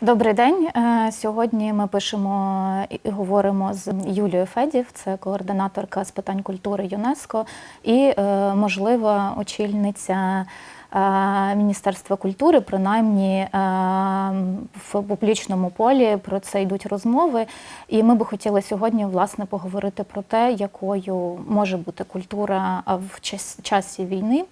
Добрий день. Е, Сьогодні ми пишемо і говоримо з Юлією Федів, це координаторка з питань культури ЮНЕСКО і, е, можлива очільниця е, Міністерства культури. Принаймні в публічному полі про це йдуть розмови. І ми би хотіли сьогодні власне поговорити про те, якою може бути культура в час- часі війни.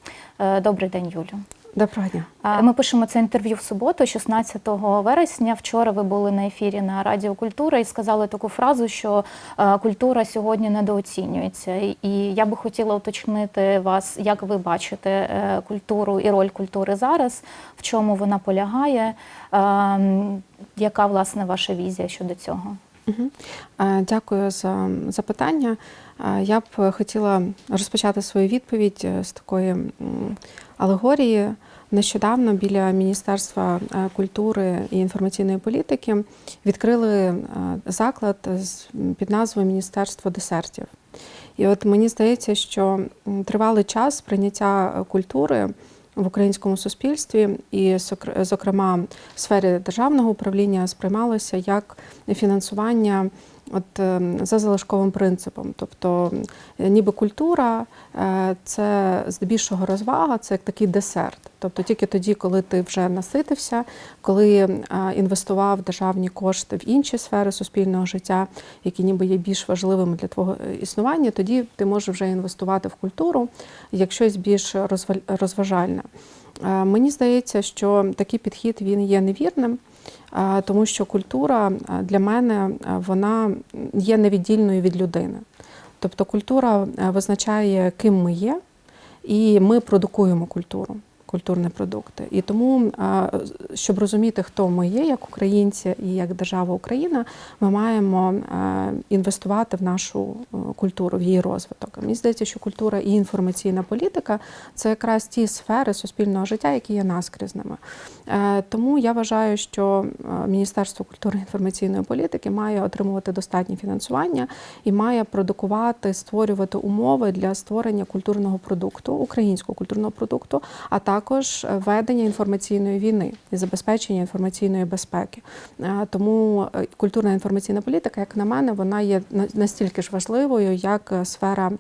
Добрий день, Юлю. Доброго дня. А, Ми пишемо це інтерв'ю в суботу, 16 вересня. Вчора ви були на ефірі на Радіо Культура і сказали таку фразу, що е, культура сьогодні недооцінюється. І- я би хотіла уточнити вас, як ви бачите е, культуру і роль культури зараз, в чому вона полягає, е, яка власне ваша візія щодо цього? Угу. Дякую за запитання. Е, Я б хотіла розпочати свою відповідь е, з такої алегорії. Нещодавно біля Міністерства е, культури і інформаційної політики відкрили е, заклад під назвою Міністерство десертів. І от мені здається, що тривалий час прийняття е, культури в українському суспільстві, і зокрема в сфері державного управління сприймалося як фінансування от е, за залишковим принципом. Тобто, е, ніби культура е, це здебільшого розвага, це як такий десерт. Тобто тільки тоді, коли ти вже наситився, коли інвестував державні кошти в інші сфери суспільного життя, які ніби є більш важливими для твого існування, тоді ти можеш вже інвестувати в культуру як щось більш розважальне. Мені здається, що такий підхід він є невірним, тому що культура е, для мене е, вона є невіддільною від людини. Тобто культура е, визначає, ким ми є, і ми продукуємо культуру, культурні продукти. І тому, щоб розуміти, хто ми є, як українці і як держава Україна, ми маємо інвестувати в нашу е, культуру, в її розвиток. Мені здається, що культура і інформаційна політика це якраз ті сфери суспільного життя, які є наскрізними. Е, Тому я вважаю, що е, Міністерство культури і інформаційної політики має отримувати достатнє фінансування і має продукувати, створювати умови для створення культурного продукту, українського культурного продукту, а також е, ведення інформаційної війни і забезпечення інформаційної безпеки. Е, Тому е, культурна інформаційна політика, як на мене, вона є настільки ж важливою, як е, сфера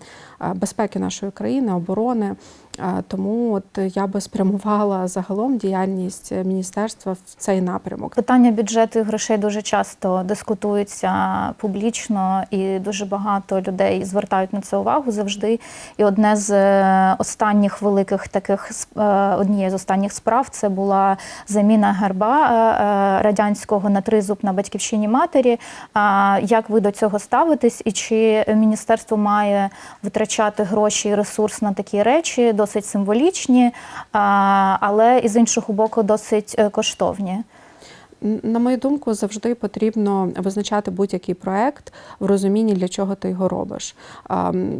безпеки нашої країни, оборони. Е, Тому от я би спрямувала загалом діяльність е, міністерства в цей напрямок. Питання бюджету і грошей дуже часто дискутуються публічно, і дуже багато людей звертають на це увагу завжди. І одне з е, останніх великих таких е, однієї з останніх справ це була заміна герба е, е, радянського на тризуб на батьківщині матері. Як ви до цього ставитесь, і чи міністерство має витрачати гроші і ресурс на такі речі, досить символічні, але і з іншого боку, досить е, коштовні? На мою думку, завжди потрібно визначати будь-який проект в розумінні, для чого ти його робиш.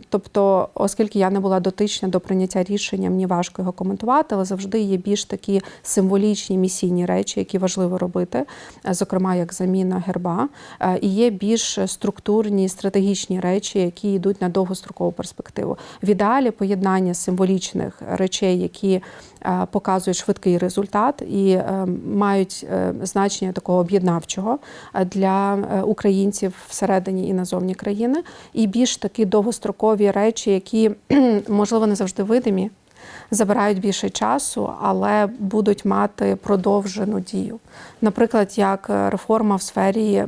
Тобто, оскільки я не була дотична до прийняття рішення, мені важко його коментувати, але завжди є більш такі символічні місійні речі, які важливо робити, е, зокрема як заміна герба. Е, І є більш структурні стратегічні речі, які йдуть на довгострокову перспективу. В ідеалі поєднання символічних речей, які е, показують швидкий результат і е, мають е, значення такого об'єднавчого е, для е, українців всередині і назовні країни, і більш такі довгострокові речі, які можливо не завжди видимі. Забирають більше часу, але будуть мати продовжену дію. Наприклад, як е, реформа в сфері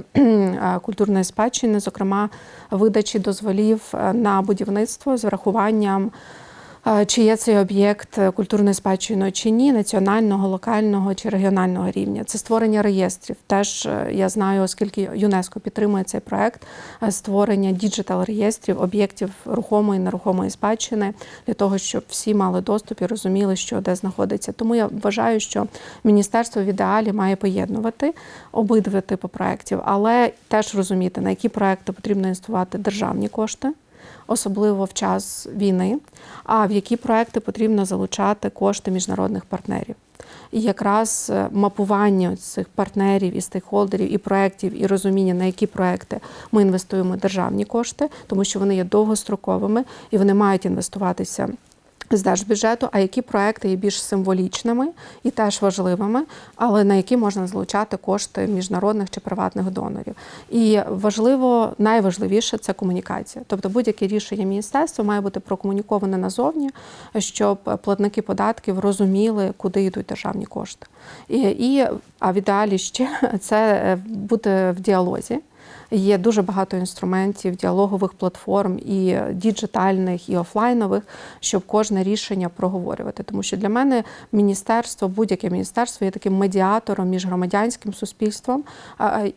культурної спадщини, зокрема видачі дозволів на будівництво з врахуванням чи є цей об'єкт е, культурної спадщини чи ні, національного, локального чи регіонального рівня. Це створення реєстрів. Теж е, я знаю, оскільки ЮНЕСКО підтримує цей проект, е, створення діджитал реєстрів об'єктів рухомої і нерухомої спадщини для того, щоб всі мали доступ і розуміли, що де знаходиться. Тому я вважаю, що міністерство в ідеалі має поєднувати обидва типи проєктів, але теж розуміти, на які проекти потрібно інвестувати державні кошти особливо в час війни, а в які проекти потрібно залучати кошти міжнародних партнерів. І якраз е, мапування цих партнерів і стейкхолдерів, і проєктів, і розуміння, на які проекти ми інвестуємо державні кошти, тому що вони є довгостроковими і вони мають інвестуватися з держбюджету, а які проекти є більш символічними і теж важливими, але на які можна залучати кошти міжнародних чи приватних донорів. І важливо, найважливіше це комунікація. Тобто будь-яке рішення міністерства має бути прокомуніковане назовні, щоб платники податків розуміли, куди йдуть державні кошти. І, і а в ідеалі ще це е, бути в діалозі. Є дуже багато інструментів, діалогових платформ, і діджитальних, і офлайнових, щоб кожне рішення проговорювати. Тому що для мене міністерство, будь-яке міністерство є таким медіатором між громадянським суспільством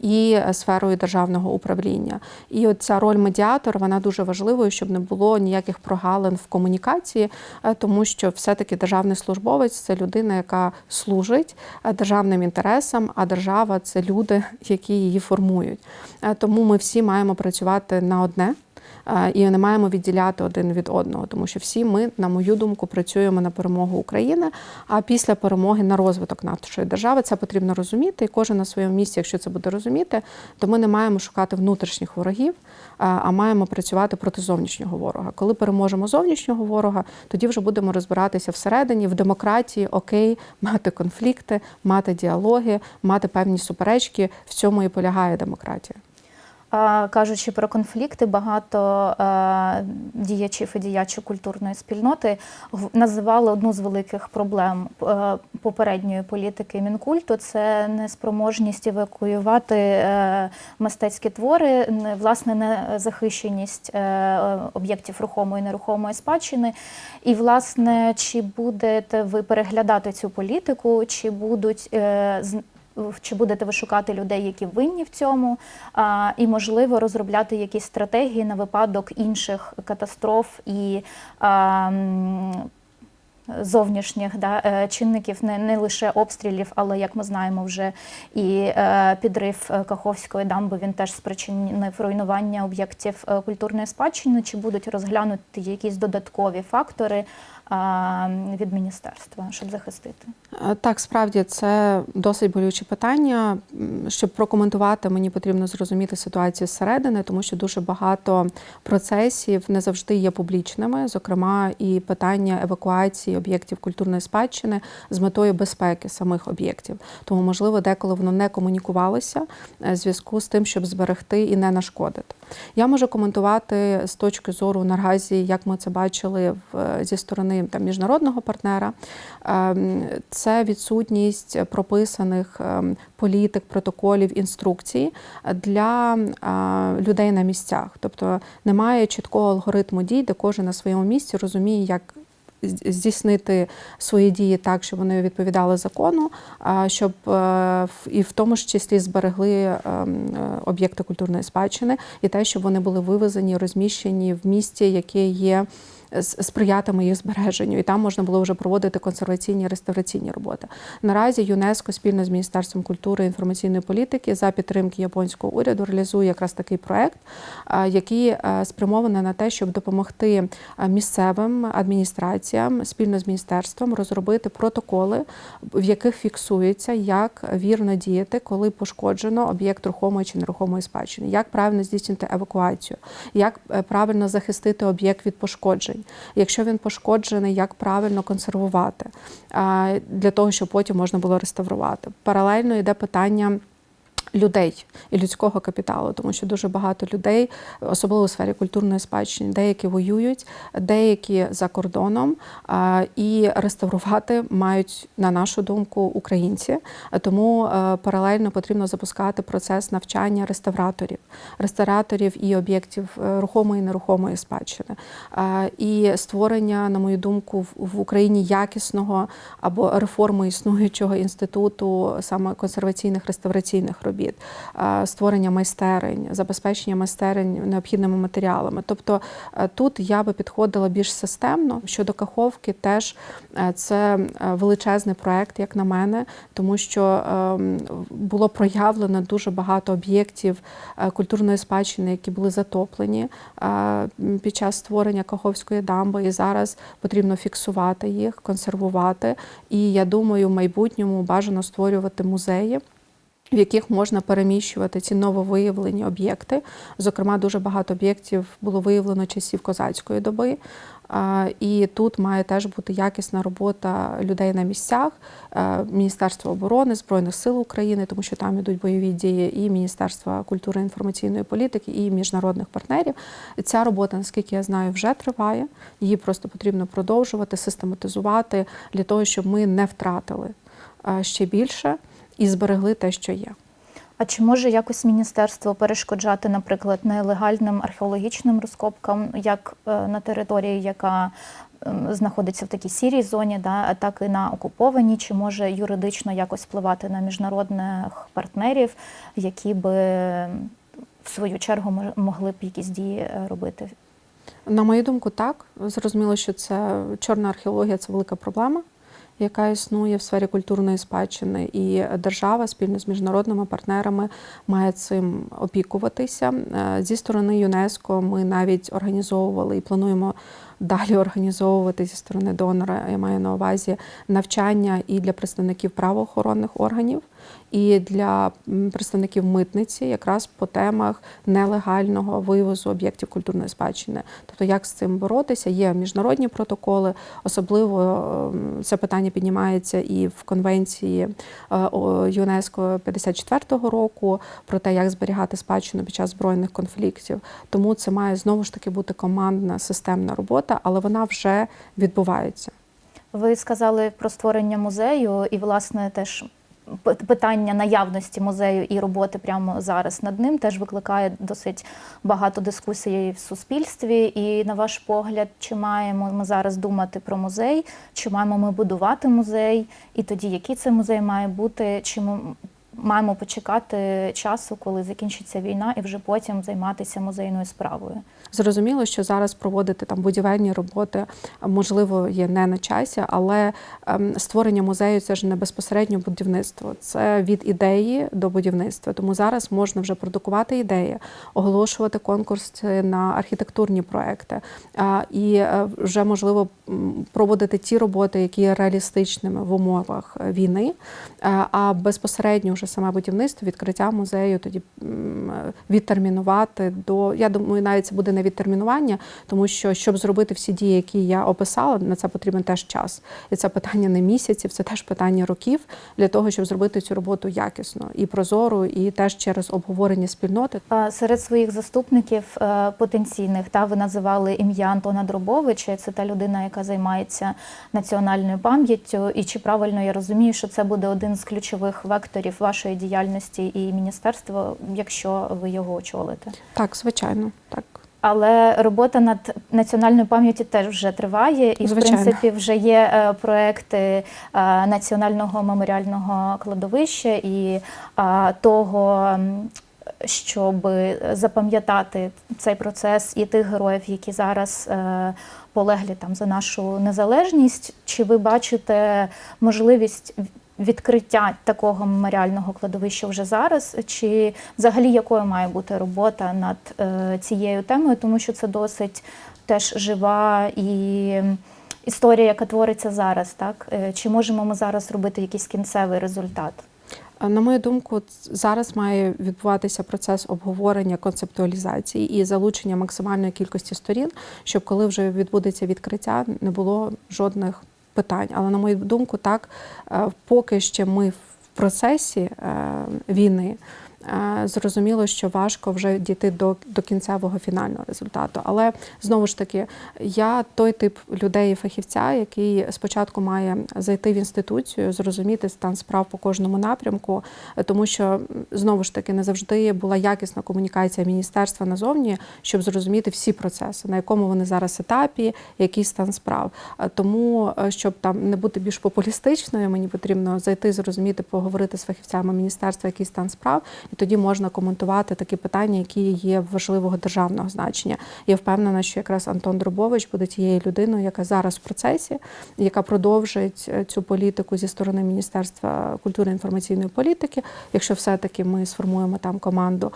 і сферою державного управління. І от ця роль медіатора вона дуже важливою, щоб не було ніяких прогалин в комунікації, тому що все-таки державний службовець це людина, яка служить державним інтересам, а держава це люди, які її формують. Е, Тому ми всі маємо працювати на одне. е, І не маємо відділяти один від одного, тому що всі ми, на мою думку, працюємо на перемогу України. А після перемоги на розвиток нашої держави це потрібно розуміти. І кожен на своєму місці, якщо це буде розуміти, то ми не маємо шукати внутрішніх ворогів, а- а маємо працювати проти зовнішнього ворога. Коли переможемо зовнішнього ворога, тоді вже будемо розбиратися всередині в демократії. Окей, мати конфлікти, мати діалоги, мати певні суперечки. В цьому і полягає демократія. Кажучи про конфлікти, багато е, діячів і діячів культурної спільноти називали одну з великих проблем е, попередньої політики мінкульту це неспроможність евакуювати е, мистецькі твори, власне, незахищеність об'єктів рухомої і нерухомої спадщини. І, власне, чи будете ви переглядати цю політику, чи будуть чи будете ви шукати людей, які винні в цьому, і можливо розробляти якісь стратегії на випадок інших катастроф і зовнішніх да, е, чинників, не, не лише обстрілів, але як ми знаємо, вже і е, підрив е, Каховської дамби він теж спричинив руйнування об'єктів культурної спадщини. Чи будуть розглянути якісь додаткові фактори від міністерства, щоб захистити? Так, справді це досить болюче питання. Щоб прокоментувати, мені потрібно зрозуміти ситуацію зсередини, тому що дуже багато процесів не завжди є публічними, зокрема, і питання евакуації об'єктів культурної спадщини з метою безпеки самих об'єктів. Тому, можливо, деколи воно не комунікувалося е, в зв'язку з тим, щоб зберегти і не нашкодити. Я можу коментувати з точки зору наразі, як ми це бачили в, зі сторони там, міжнародного партнера. Ем, Це відсутність прописаних ем, політик, протоколів, інструкцій для е, людей на місцях. Тобто немає чіткого алгоритму дій, де кожен на своєму місці розуміє, як здійснити свої дії так, щоб вони відповідали закону, щоб е, і в тому ж числі зберегли ем, е, об'єкти культурної спадщини і те, щоб вони були вивезені, розміщені в місті, яке є сприятиме їх збереженню, і там можна було вже проводити консерваційні реставраційні роботи. Наразі ЮНЕСКО спільно з Міністерством культури і інформаційної політики за підтримки японського уряду реалізує якраз такий проект, який е, спрямований на те, щоб допомогти е, місцевим адміністраціям спільно з міністерством розробити протоколи, в яких фіксується, як вірно діяти, коли пошкоджено об'єкт рухомої чи нерухомої спадщини, як правильно здійснити евакуацію, як е, правильно захистити об'єкт від пошкоджень. Якщо він пошкоджений, як правильно консервувати для того, щоб потім можна було реставрувати. Паралельно йде питання. Людей і людського капіталу, тому що дуже багато людей, особливо у сфері культурної спадщини, деякі воюють, деякі за кордоном, і реставрувати мають, на нашу думку, українці. Тому е, паралельно потрібно запускати процес навчання реставраторів, реставраторів і об'єктів е, рухомої і нерухомої спадщини, і створення, на мою думку, в Україні якісного або реформи існуючого інституту саме консерваційних реставраційних робіт, а, створення майстерень, забезпечення майстерень необхідними матеріалами. Тобто е, тут я би підходила більш системно. Щодо каховки, теж е, це е, величезний проект, як на мене, тому що було проявлено дуже багато об'єктів культурної спадщини, які були затоплені під час створення Каховської дамби. І зараз потрібно фіксувати їх, консервувати. І я думаю, в майбутньому бажано створювати музеї в яких можна переміщувати ці нововиявлені об'єкти. Зокрема, дуже багато об'єктів було виявлено часів козацької доби. І тут має теж бути якісна робота людей на місцях, е, Міністерства оборони, Збройних сил України, тому що там ідуть бойові дії, і Міністерства культури інформаційної політики, і міжнародних партнерів. Ця робота, наскільки я знаю, вже триває. Її просто потрібно продовжувати, систематизувати для того, щоб ми не втратили е, ще більше і зберегли те, що є. А чи може якось міністерство перешкоджати, наприклад, нелегальним археологічним розкопкам, як е, на території, яка ем, знаходиться в такій сірій зоні, да, а так і на окупованій, чи може юридично якось впливати на міжнародних партнерів, які би ем, в свою чергу могли б якісь дії е, робити? На мою думку, так. Зрозуміло, що це чорна археологія це велика проблема, яка існує в сфері культурної спадщини, і держава спільно з міжнародними партнерами має цим опікуватися. Е, Зі сторони ЮНЕСКО ми навіть організовували і плануємо далі організовувати зі сторони донора. Я маю на увазі навчання і для представників правоохоронних органів, і для представників митниці, якраз по темах нелегального вивозу об'єктів культурної спадщини. Тобто, як з цим боротися? Є міжнародні протоколи, особливо ем, це питання піднімається і в конвенції е, ЮНЕСКО 54-го року про те, як зберігати спадщину під час збройних конфліктів. Тому це має знову ж таки бути командна системна робота, але вона вже відбувається. Ви сказали про створення музею, і власне теж питання наявності музею і роботи прямо зараз над ним теж викликає досить багато дискусій в суспільстві. І на ваш погляд, чи маємо ми зараз думати про музей, чи маємо ми будувати музей, і тоді який це музей має бути, чи маємо почекати часу, коли закінчиться війна, і вже потім займатися музейною справою? Зрозуміло, що зараз проводити там будівельні роботи можливо є не на часі, але ем, створення музею це ж не безпосередньо будівництво, це від ідеї до будівництва. Тому зараз можна вже продукувати ідеї, оголошувати конкурси на архітектурні проекти і е, вже можливо проводити ті роботи, які є реалістичними в умовах е, війни. Е, А безпосередньо вже саме будівництво, відкриття музею тоді відтермінувати до я думаю, навіть це буде не відтермінування, тому що щоб зробити всі дії, які я описала, на це потрібен теж час. І це питання не місяців, це теж питання років для того, щоб зробити цю роботу якісно і прозоро, і теж через обговорення спільноти. Серед своїх заступників е, потенційних та ви називали ім'я Антона Дробовича. Це та людина, яка займається національною пам'яттю. І чи правильно я розумію, що це буде один з ключових векторів вашої діяльності і міністерства, якщо ви його очолите? Так, звичайно, так. Але робота над національною пам'яттю теж вже триває, і Звичайно. в принципі вже є е, проекти е, національного меморіального кладовища і е, того, щоб запам'ятати цей процес і тих героїв, які зараз е, полеглі там за нашу незалежність. Чи ви бачите можливість відкриття такого меморіального кладовища вже зараз? Чи взагалі якою має бути робота над е, цією темою, тому що це досить теж жива і історія, яка твориться зараз, так? Е, Чи можемо ми зараз робити якийсь кінцевий результат? На мою думку, зараз має відбуватися процес обговорення концептуалізації і залучення максимальної кількості сторін, щоб коли вже відбудеться відкриття, не було жодних питань. Але на мою думку, так е, поки ще ми в процесі е, війни. Е, Зрозуміло, що важко вже дійти до, до кінцевого фінального результату. Але знову ж таки, я той тип людей і фахівця, який спочатку має зайти в інституцію, зрозуміти стан справ по кожному напрямку, тому що знову ж таки не завжди була якісна комунікація міністерства назовні, щоб зрозуміти всі процеси, на якому вони зараз етапі, який стан справ. Е, Тому, е, щоб там не бути більш популістичною, мені потрібно зайти, зрозуміти, поговорити з фахівцями міністерства, який стан справ, і тоді можна коментувати такі питання, які є важливого державного значення. Я впевнена, що якраз Антон Дробович буде тією людиною, яка зараз в процесі, яка продовжить е, цю політику зі сторони Міністерства культури і інформаційної політики, якщо все-таки ми сформуємо там команду.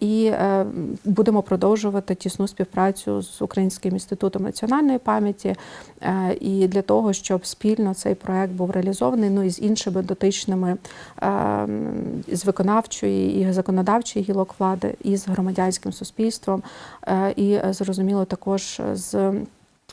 І е, будемо продовжувати тісну співпрацю з Українським інститутом національної пам'яті е, і для того, щоб спільно цей проект був реалізований, ну і з іншими дотичними е, з виконавчої і законодавчої гілок влади, і з громадянським суспільством, е, і е, зрозуміло також з.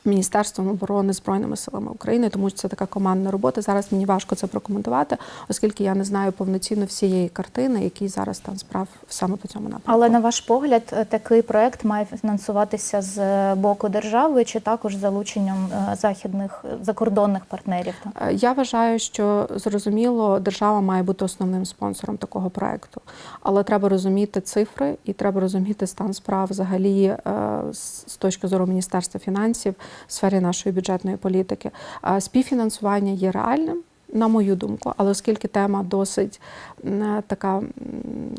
Міністерством оборони Збройними силами України, тому що це така командна робота. Зараз мені важко це прокоментувати, оскільки я не знаю повноцінно всієї картини, який зараз стан справ саме по цьому напрямку. Але на ваш погляд, е, такий проект має фінансуватися з боку держави чи також залученням е, західних е, закордонних партнерів? Я вважаю, що зрозуміло, держава має бути основним спонсором такого проекту, але треба розуміти цифри і треба розуміти стан справ взагалі з точки зору Міністерства фінансів в сфері нашої бюджетної політики. Співфінансування є реальним. На мою думку, але оскільки тема досить така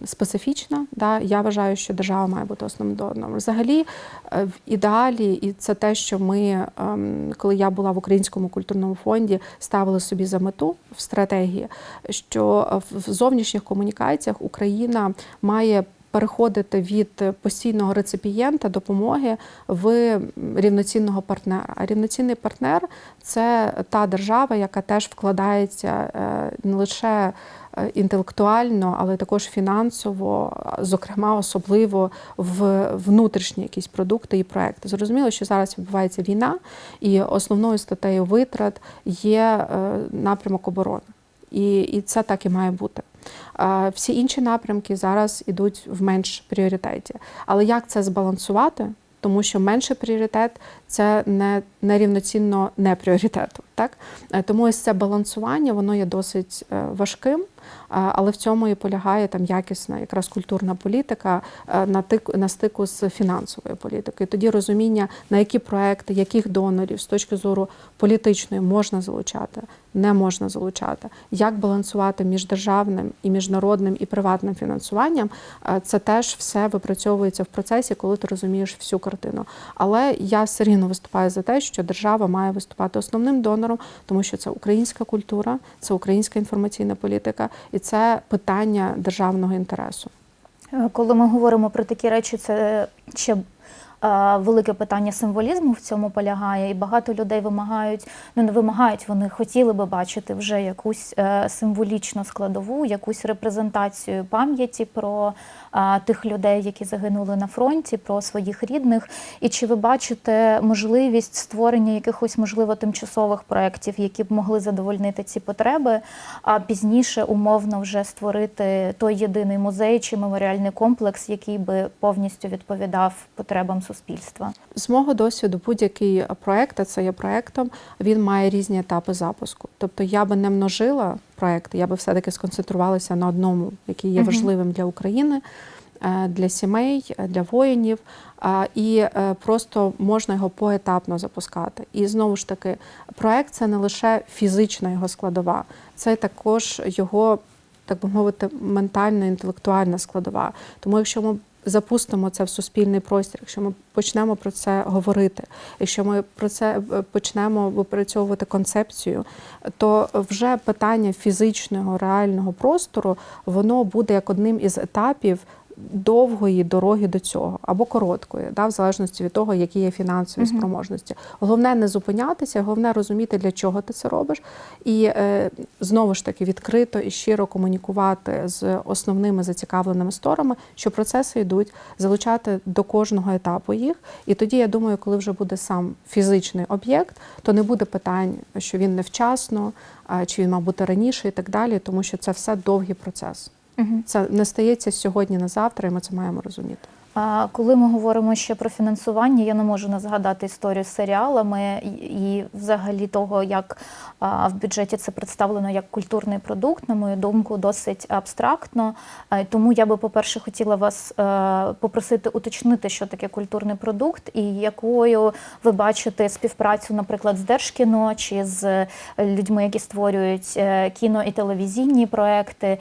специфічна, да, я вважаю, що держава має бути основним донором. Взагалі, е, в ідеалі, і це те, що ми, ем, коли я була в Українському культурному фонді, ставили собі за мету в стратегії, що в зовнішніх комунікаціях Україна має переходити від постійного реципієнта допомоги в рівноцінного партнера. А рівноцінний партнер це та держава, яка теж вкладається е, не лише е, інтелектуально, але також фінансово, зокрема, особливо в внутрішні якісь продукти і проекти. Зрозуміло, що зараз відбувається війна, і основною статтею витрат є е, напрямок оборони. І, і це так і має бути. Всі інші напрямки зараз ідуть в менш пріоритеті. Але як це збалансувати? Тому що менший пріоритет це не, не рівноцінно не пріоритету. Так? Е, Тому ось це балансування воно є досить е, важким, але в цьому і полягає там якісна якраз культурна політика е, на тик на стику з фінансовою політикою. Тоді розуміння, на які проекти, яких донорів з точки зору політичної можна залучати, не можна залучати, як балансувати між державним і міжнародним і приватним фінансуванням, е, це теж все випрацьовується в процесі, коли ти розумієш всю картину. Але я все рівно виступаю за те, що держава має виступати основним донором, тому що це українська культура, це українська інформаційна політика, і це питання державного інтересу. Е, Коли ми говоримо про такі речі, це ще е, велике питання символізму в цьому полягає, і багато людей вимагають, ну не вимагають, вони хотіли би бачити вже якусь е, символічну складову, якусь репрезентацію пам'яті про тих людей, які загинули на фронті, про своїх рідних. І чи ви бачите можливість створення якихось можливо тимчасових проєктів, які б могли задовольнити ці потреби, а пізніше умовно вже створити той єдиний музей чи меморіальний комплекс, який би повністю відповідав потребам суспільства? З мого досвіду, будь-який проект, а це є проектом, він має різні етапи запуску. Тобто я би не множила проекти, я би все-таки сконцентрувалася на одному, який є важливим для України, е, для сімей, е, для воїнів. І е, просто можна його поетапно запускати. І знову ж таки, проект це не лише фізична його складова, це також його, так би мовити, ментальна, інтелектуальна складова. Тому якщо ми запустимо це в суспільний простір, якщо ми почнемо про це говорити, якщо ми про це е, почнемо випрацьовувати концепцію, то вже питання фізичного реального простору воно буде як одним із етапів. Довгої дороги до цього або короткої, да, в залежності від того, які є фінансові Мгм. спроможності. Головне не зупинятися, головне розуміти, для чого ти це робиш, і е, знову ж таки відкрито і щиро комунікувати з основними зацікавленими сторонами, що процеси йдуть, залучати до кожного етапу їх. І тоді я думаю, коли вже буде сам фізичний об'єкт, то не буде питань, що він невчасно, чи він мав бути раніше і так далі, тому що це все довгий процес. Це не стається сьогодні на завтра, і ми це маємо розуміти. Коли ми говоримо ще про фінансування, я не можу не згадати історію з серіалами і, і взагалі того, як в бюджеті це представлено як культурний продукт, на мою думку, досить абстрактно. Тому я би, по-перше, хотіла вас е, попросити уточнити, що таке культурний продукт, і якою ви бачите співпрацю, наприклад, з Держкіно чи з людьми, які створюють е, кіно і телевізійні проекти,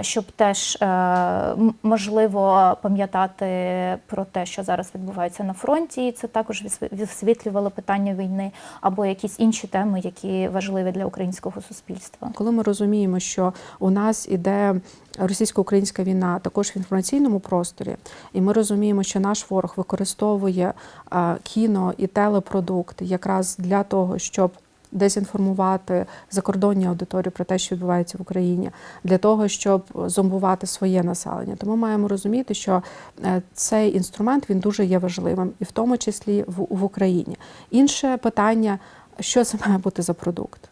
щоб теж е, можливо пам'ятати про те, що зараз відбувається на фронті. і Це також висві- висвітлювало питання війни або якісь інші теми, які важливі для українського суспільства. Коли ми розуміємо, що у нас іде російсько-українська війна також в інформаційному просторі, і ми розуміємо, що наш ворог використовує кіно і телепродукт якраз для того, щоб дезінформувати закордонні аудиторії про те, що відбувається в Україні, для того, щоб зомбувати своє населення. Тому маємо розуміти, що е, цей інструмент він дуже є важливим, і в тому числі в, в Україні. Інше питання, що це має бути за продукт.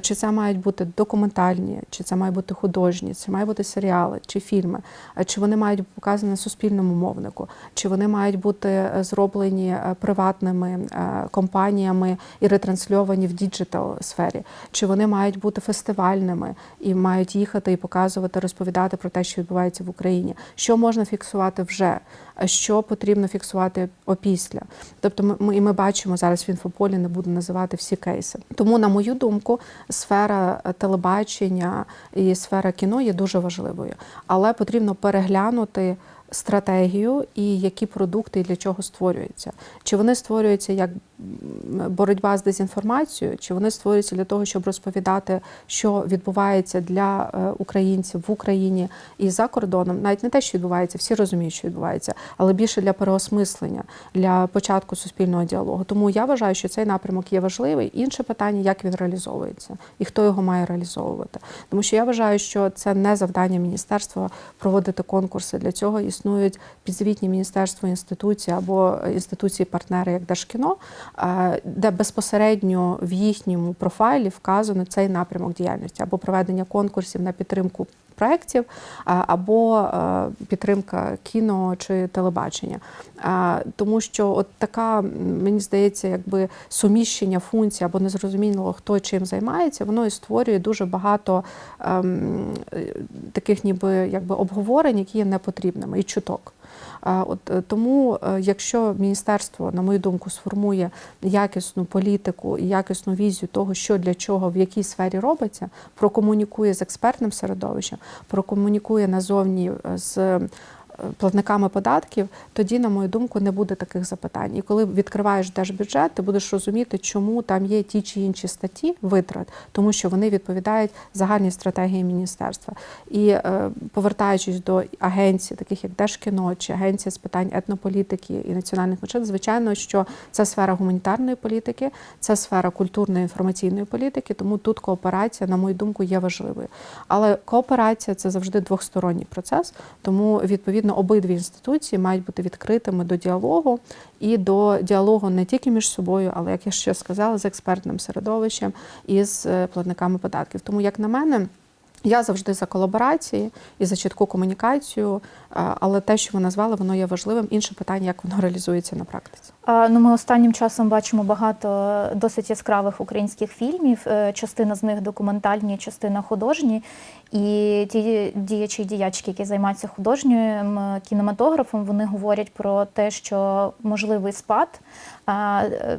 Чи це мають бути документальні, чи це мають бути художні, чи має бути серіали, чи фільми, чи вони мають бути показані на суспільному мовнику, чи вони мають бути е, зроблені е, приватними е, компаніями і ретрансльовані в діджитал сфері, чи вони мають бути фестивальними і мають їхати і показувати, розповідати про те, що відбувається в Україні, що можна фіксувати вже, що потрібно фіксувати опісля. Тобто, ми, і ми бачимо зараз в інфополі, не буду називати всі кейси. Тому, на мою думку, сфера е, телебачення і сфера кіно є дуже важливою, але потрібно переглянути. Стратегію і які продукти для чого створюються. Чи вони створюються як боротьба з дезінформацією, чи вони створюються для того, щоб розповідати, що відбувається для е, українців в Україні і за кордоном, навіть не те, що відбувається, всі розуміють, що відбувається, але більше для переосмислення, для початку суспільного діалогу. Тому я вважаю, що цей напрямок є важливий. Інше питання, як він реалізовується і хто його має реалізовувати. Тому що я вважаю, що це не завдання міністерства проводити конкурси. Для цього існують підзвітні міністерства інституції або інституції-партнери, як Держкіно, е, де безпосередньо в їхньому профайлі вказано цей напрямок діяльності або проведення конкурсів на підтримку проєктів, або підтримка кіно чи телебачення. Тому що от така, мені здається, якби суміщення функцій або незрозуміло, хто чим займається, воно і створює дуже багато ем, е, таких ніби якби обговорень, які є непотрібними, і чуток. От е, тому, е, якщо міністерство, на мою думку, сформує якісну політику і якісну візію того, що для чого в якій сфері робиться, прокомунікує з експертним середовищем, прокомунікує назовні е, з платниками податків, тоді, на мою думку, не буде таких запитань. І коли відкриваєш держбюджет, ти будеш розуміти, чому там є ті чи інші статті витрат, тому що вони відповідають загальній стратегії міністерства. І е, повертаючись до агенцій, таких як Держкіно чи агенція з питань етнополітики і національних меншин, звичайно, що це сфера гуманітарної політики, це сфера культурної інформаційної політики, тому тут кооперація, на мою думку, є важливою. Але кооперація це завжди двосторонній процес, тому відповідно обидві інституції мають бути відкритими до діалогу і до діалогу не тільки між собою, але як я ще сказала, з експертним середовищем і з е, платниками податків. Тому, як на мене. Я завжди за колаборації і за чітку комунікацію, е, але те, що ви назвали, воно є важливим. Інше питання, як воно реалізується на практиці. Ну, ми останнім часом бачимо багато досить яскравих українських фільмів. Е, Частина з них документальні, частина художні. І ті діячі і діячки, які займаються художнім е, кінематографом, вони говорять про те, що можливий спад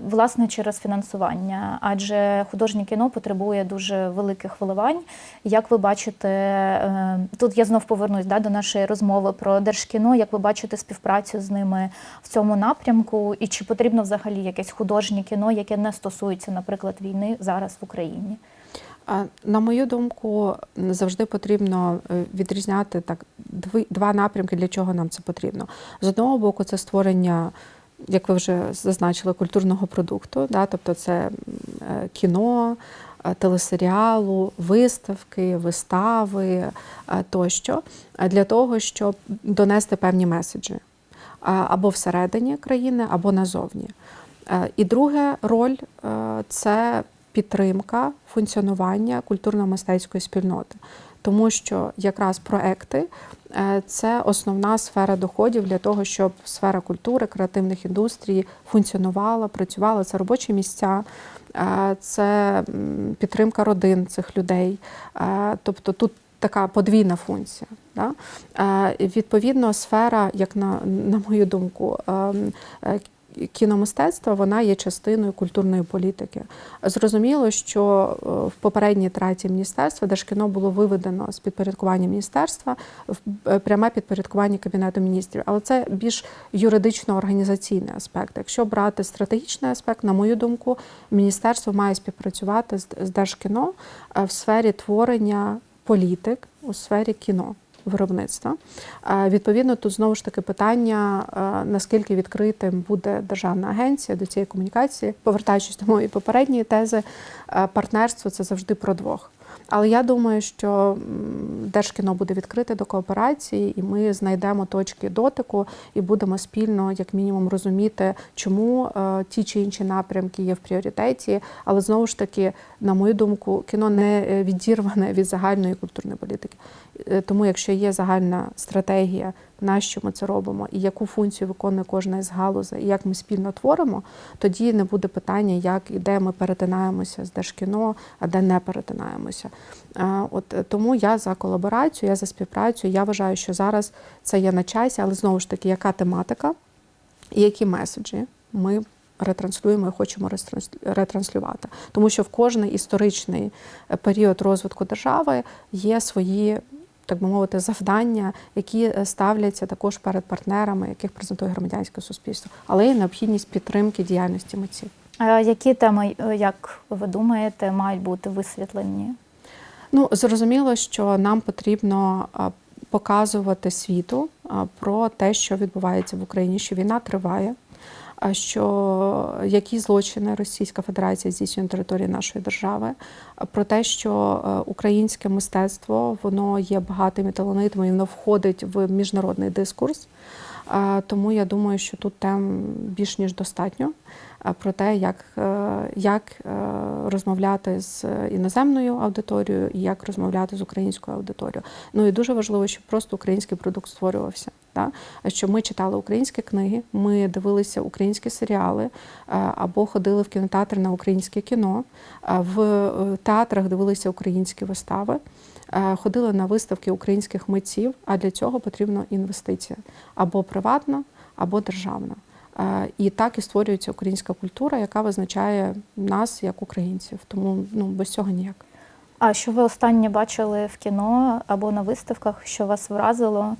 власне через фінансування, адже художнє кіно потребує дуже великих виливань. Як ви бачите, е, тут я знов повернусь да, до нашої розмови про держкіно. Як ви бачите співпрацю з ними в цьому напрямку, і чи потрібно взагалі якесь художнє кіно, яке не стосується, наприклад, війни зараз в Україні? На мою думку, завжди потрібно е, відрізняти так два напрямки, для чого нам це потрібно. З одного боку, це створення, як ви вже зазначили, культурного продукту, да, тобто це е, кіно, е, телесеріалу, виставки, вистави е, тощо, для того, щоб донести певні меседжі або всередині країни, або назовні. І друга роль це підтримка функціонування культурно-мистецької спільноти, тому що якраз проекти це основна сфера доходів для того, щоб сфера культури, креативних індустрій функціонувала, працювала. Це робочі місця, е, це підтримка родин цих людей. Е, Тобто тут така подвійна функція. Да? Е, Відповідно, сфера, як на, на мою думку, ем, е, кіномистецтва вона є частиною культурної політики. Зрозуміло, що е, в попередній траті міністерства Держкіно було виведено з підпорядкування міністерства в е, пряме підпорядкування Кабінету міністрів, але це більш юридично-організаційний аспект. Якщо брати стратегічний аспект, на мою думку, міністерство має співпрацювати з Держкіно е, в сфері творення політик у сфері кіно. Виробництва відповідно, тут знову ж таки питання, наскільки відкритим буде державна агенція до цієї комунікації. Повертаючись до моєї попередньої тези, партнерство це завжди про двох. Але я думаю, що Держкіно буде відкрите до кооперації, і ми знайдемо точки дотику і будемо спільно, як мінімум, розуміти, чому е, ті чи інші напрямки є в пріоритеті. Але знову ж таки, на мою думку, кіно не е, відірване від загальної культурної політики. Е, Тому, якщо є загальна стратегія, на що ми це робимо, і яку функцію виконує кожна із галузей, і як ми спільно творимо, тоді не буде питання, як і де ми перетинаємося з Держкіно, а де не перетинаємося. От е, тому я за колаборацію, я за співпрацю. Я вважаю, що зараз це є на часі, але знову ж таки, яка тематика і які меседжі ми ретранслюємо і хочемо ретранслювати. Тому що в кожний історичний е, період розвитку держави є свої. Так би мовити, завдання, які е, ставляться також перед партнерами, яких презентує громадянське суспільство, але є необхідність підтримки діяльності митців. Е, Які теми, е, як ви думаєте, мають бути висвітлені? Ну, зрозуміло, що нам потрібно показувати світу про те, що відбувається в Україні, що війна триває, що які злочини Російська Федерація здійснює на території нашої держави, про те, що е, українське мистецтво воно є багатим і талановитим, і воно входить в міжнародний дискурс. Тому я думаю, що тут тем більш ніж достатньо про те, як, е, як е, розмовляти з іноземною аудиторією і як розмовляти з українською аудиторією. Ну і дуже важливо, щоб просто український продукт створювався. Да? Щоб ми читали українські книги, ми дивилися українські серіали е, або ходили в кінотеатр на українське кіно, в е, театрах дивилися українські вистави. е, Ходили на виставки українських митців, а для цього потрібна інвестиція або приватна, або державна. Е, І так і створюється українська культура, яка визначає нас як українців. Тому ну без цього ніяк. А що ви останнє бачили в кіно або на виставках, що вас вразило?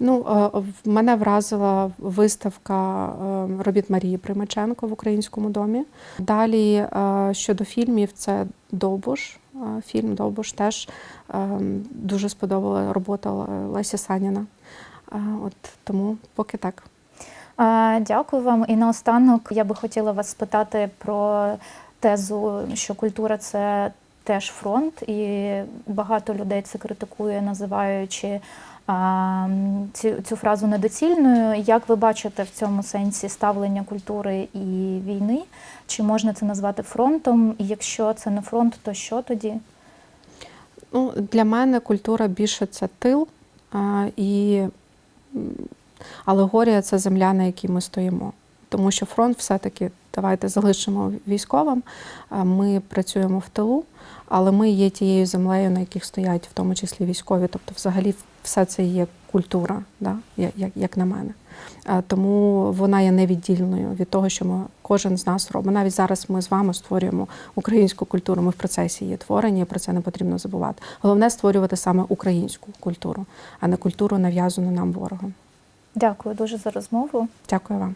Ну, е, мене вразила виставка е, робіт Марії Примаченко в українському домі. Далі е, щодо фільмів, це Довбуш. Фільм Довбуш теж дуже сподобала робота Лесі Саніна. От тому поки так. Дякую вам. І наостанок я би хотіла вас спитати про тезу, що культура це теж фронт, і багато людей це критикує, називаючи цю, цю фразу недоцільною. Як ви бачите в цьому сенсі ставлення культури і війни? Чи можна це назвати фронтом? І якщо це не фронт, то що тоді? Ну, для мене культура більше це тил а, і алегорія це земля, на якій ми стоїмо. Тому що фронт все-таки давайте залишимо військовим. Ми працюємо в тилу, але ми є тією землею, на яких стоять в тому числі військові. Тобто, взагалі, все це є культура, да? як, як, як на мене. Тому вона є невіддільною від того, що ми кожен з нас робимо. Навіть зараз ми з вами створюємо українську культуру. Ми в процесі її творення, і про це не потрібно забувати. Головне створювати саме українську культуру, а не культуру нав'язану нам ворогом. Дякую дуже за розмову. Дякую вам.